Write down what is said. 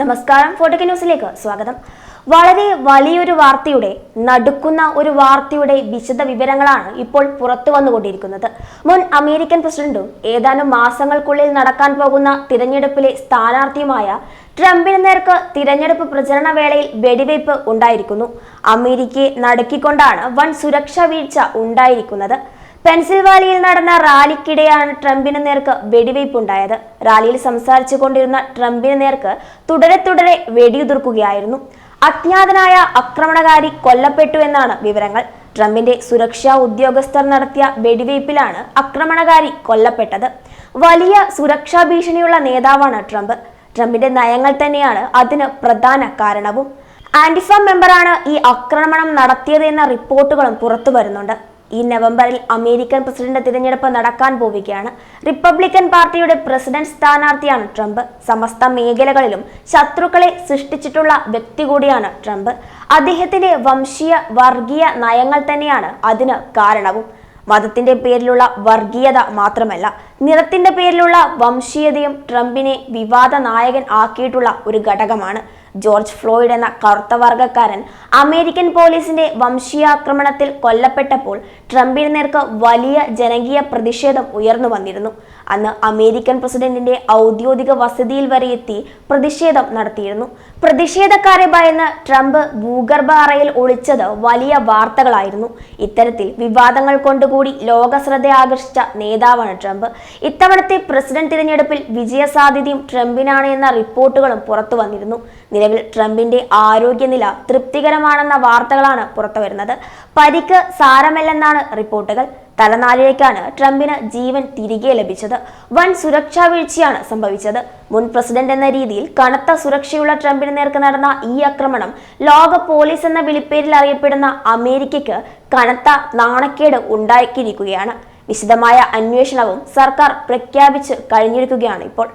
നമസ്കാരം ഫോട്ടോക്ക് ന്യൂസിലേക്ക് സ്വാഗതം. വളരെ വലിയൊരു വാർത്തയുടെ നടുക്കുന്ന ഒരു വാർത്തയുടെ വിശദ വിവരങ്ങളാണ് ഇപ്പോൾ പുറത്തു വന്നുകൊണ്ടിരിക്കുന്നത്. മുൻ അമേരിക്കൻ പ്രസിഡന്റും ഏതാനും മാസങ്ങൾക്കുള്ളിൽ നടക്കാൻ പോകുന്ന തിരഞ്ഞെടുപ്പിലെ സ്ഥാനാർത്ഥിയുമായ ട്രംപിന് നേർക്ക് തിരഞ്ഞെടുപ്പ് പ്രചരണ വേളയിൽ വെടിവയ്പ് ഉണ്ടായിരിക്കുന്നു. അമേരിക്കയെ നടുക്കിക്കൊണ്ടാണ് വൻ സുരക്ഷാ വീഴ്ച ഉണ്ടായിരിക്കുന്നത്. പെൻസിൽവാനിയയിൽ നടന്ന റാലിക്കിടെയാണ് ട്രംപിന് നേർക്ക് വെടിവയ്പുണ്ടായത്. റാലിയിൽ സംസാരിച്ചു കൊണ്ടിരുന്ന ട്രംപിന് നേർക്ക് തുടരെ തുടരെ വെടിയുതിർക്കുകയായിരുന്നു. അജ്ഞാതനായ ആക്രമണകാരി കൊല്ലപ്പെട്ടു എന്നാണ് വിവരങ്ങൾ. ട്രംപിന്റെ സുരക്ഷാ ഉദ്യോഗസ്ഥർ നടത്തിയ വെടിവയ്പിലാണ് ആക്രമണകാരി കൊല്ലപ്പെട്ടത്. വലിയ സുരക്ഷാ ഭീഷണിയുള്ള നേതാവാണ് ട്രംപ്. ട്രംപിന്റെ നയങ്ങൾ തന്നെയാണ് അതിന് പ്രധാന കാരണവും. ആന്റിഫ മെമ്പറാണ് ഈ ആക്രമണം നടത്തിയതെന്ന റിപ്പോർട്ടുകളും പുറത്തു വരുന്നുണ്ട് ഈ നവംബറിൽ അമേരിക്കൻ പ്രസിഡന്റ് തിരഞ്ഞെടുപ്പ് നടക്കാൻ പോവുകയാണ്. റിപ്പബ്ലിക്കൻ പാർട്ടിയുടെ പ്രസിഡന്റ് സ്ഥാനാർത്ഥിയാണ് ട്രംപ്. സമസ്ത മേഖലകളിലും ശത്രുക്കളെ സൃഷ്ടിച്ചിട്ടുള്ള വ്യക്തി കൂടിയാണ് ട്രംപ്. അദ്ദേഹത്തിന്റെ വംശീയ വർഗീയ നയങ്ങൾ തന്നെയാണ് അതിന് കാരണവും. മതത്തിന്റെ പേരിലുള്ള വർഗീയത മാത്രമല്ല നിറത്തിന്റെ പേരിലുള്ള വംശീയതയും ട്രംപിനെ വിവാദ നായകൻ ആക്കിയിട്ടുള്ള ഒരു ഘടകമാണ്. ജോർജ് ഫ്ലോയിഡ് എന്ന കറുത്ത വർഗക്കാരൻ അമേരിക്കൻ പോലീസിന്റെ വംശീയാക്രമണത്തിൽ കൊല്ലപ്പെട്ടപ്പോൾ ട്രംപിന് നേർക്ക് വലിയ ജനകീയ പ്രതിഷേധം ഉയർന്നു വന്നിരുന്നു. അന്ന് അമേരിക്കൻ പ്രസിഡന്റിന്റെ ഔദ്യോഗിക വസതിയിൽ വരെ എത്തി പ്രതിഷേധം നടത്തിയിരുന്നു. പ്രതിഷേധക്കാരെ ഭയന്ന് ട്രംപ് ഭൂഗർഭ അറയിൽ ഒളിച്ചത് വലിയ വാർത്തകളായിരുന്നു. ഇത്തരത്തിൽ വിവാദങ്ങൾ കൊണ്ടുകൂടി ലോക ശ്രദ്ധ ആകർഷിച്ച നേതാവാണ് ട്രംപ്. ഇത്തവണത്തെ പ്രസിഡന്റ് തിരഞ്ഞെടുപ്പിൽ വിജയസാധ്യതയും ട്രംപിനാണ് എന്ന റിപ്പോർട്ടുകളും പുറത്തു വന്നിരുന്നു. നിലവിൽ ട്രംപിന്റെ ആരോഗ്യനില തൃപ്തികരമാണെന്ന വാർത്തകളാണ് പുറത്തുവരുന്നത് പരിക്ക് സാരമല്ലെന്നാണ് റിപ്പോർട്ടുകൾ. തലനാരിഴയ്ക്കാണ് ട്രംപിന് ജീവൻ തിരികെ ലഭിച്ചത്. വൻ സുരക്ഷാ വീഴ്ചയാണ് സംഭവിച്ചത്. മുൻ പ്രസിഡന്റ് എന്ന രീതിയിൽ കനത്ത സുരക്ഷയുള്ള ട്രംപിന് നേർക്ക് നടന്ന ഈ ആക്രമണം ലോക പോലീസ് എന്ന വിളിപ്പേരിൽ അറിയപ്പെടുന്ന അമേരിക്കയ്ക്ക് കനത്ത നാണക്കേട് ഉണ്ടാക്കിയിരിക്കുകയാണ്. വിശദമായ അന്വേഷണവും സർക്കാർ പ്രഖ്യാപിച്ച് കഴിഞ്ഞിരിക്കുകയാണ് ഇപ്പോൾ.